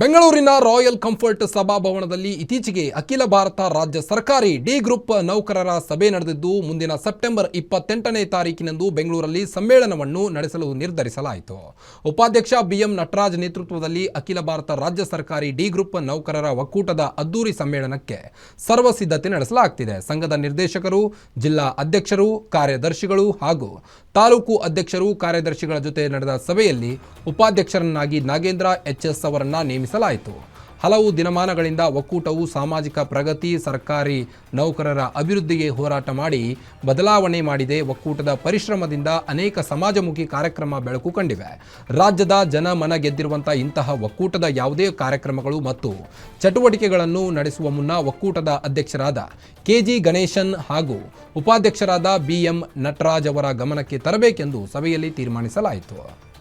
ಬೆಂಗಳೂರಿನ royal comfort ಸಭಾಭವನದಲ್ಲಿ ಇತ್ತೀಚೆಗೆ ಅಖಿಲ ಭಾರತ ರಾಜ್ಯ ಸರ್ಕಾರಿ ಡಿ ಗ್ರೂಪ್ ನೌಕರರ ಸಭೆ ನಡೆದಿದ್ದು, ಮುಂದಿನ ಸೆಪ್ಟೆಂಬರ್ ಇಪ್ಪತ್ತೆಂಟನೇ ತಾರೀಕಿನಂದು ಬೆಂಗಳೂರಲ್ಲಿ ಸಮ್ಮೇಳನವನ್ನು ನಡೆಸಲು ನಿರ್ಧರಿಸಲಾಯಿತು. ಉಪಾಧ್ಯಕ್ಷ ಬಿಎಂ ನಟರಾಜ್ ನೇತೃತ್ವದಲ್ಲಿ ಅಖಿಲ ಭಾರತ ರಾಜ್ಯ ಸರ್ಕಾರಿ ಡಿ ಗ್ರೂಪ್ ನೌಕರರ ಒಕ್ಕೂಟದ ಅದ್ದೂರಿ ಸಮ್ಮೇಳನಕ್ಕೆ ಸರ್ವ ಸಿದ್ಧತೆ ನಡೆಸಲಾಗುತ್ತಿದೆ ಸಂಘದ ನಿರ್ದೇಶಕರು, ಜಿಲ್ಲಾ ಅಧ್ಯಕ್ಷರು, ಕಾರ್ಯದರ್ಶಿಗಳು ಹಾಗೂ ತಾಲೂಕು ಅಧ್ಯಕ್ಷರು ಕಾರ್ಯದರ್ಶಿಗಳ ಜೊತೆ ನಡೆದ ಸಭೆಯಲ್ಲಿ ಉಪಾಧ್ಯಕ್ಷರನ್ನಾಗಿ ನಾಗೇಂದ್ರ ಎಚ್ಎಸ್ ಅವರನ್ನು ನೇಮಿಸಲಾಯಿತು. ಹಲವು ದಿನಮಾನಗಳಿಂದ ಒಕ್ಕೂಟವು ಸಾಮಾಜಿಕ ಪ್ರಗತಿ, ಸರ್ಕಾರಿ ನೌಕರರ ಅಭಿವೃದ್ಧಿಗೆ ಹೋರಾಟ ಮಾಡಿ ಬದಲಾವಣೆ ಮಾಡಿದೆ. ಒಕ್ಕೂಟದ ಪರಿಶ್ರಮದಿಂದ ಅನೇಕ ಸಮಾಜಮುಖಿ ಕಾರ್ಯಕ್ರಮ ಬೆಳಕು ಕಂಡಿವೆ. ರಾಜ್ಯದ ಜನ ಮನ ಇಂತಹ ಒಕ್ಕೂಟದ ಯಾವುದೇ ಕಾರ್ಯಕ್ರಮಗಳು ಮತ್ತು ಚಟುವಟಿಕೆಗಳನ್ನು ನಡೆಸುವ ಮುನ್ನ ಒಕ್ಕೂಟದ ಅಧ್ಯಕ್ಷರಾದ ಕೆಜಿ ಗಣೇಶನ್ ಹಾಗೂ ಉಪಾಧ್ಯಕ್ಷರಾದ ಬಿಎಂ ನಟರಾಜ್ ಅವರ ಗಮನಕ್ಕೆ ತರಬೇಕೆಂದು ಸಭೆಯಲ್ಲಿ ತೀರ್ಮಾನಿಸಲಾಯಿತು.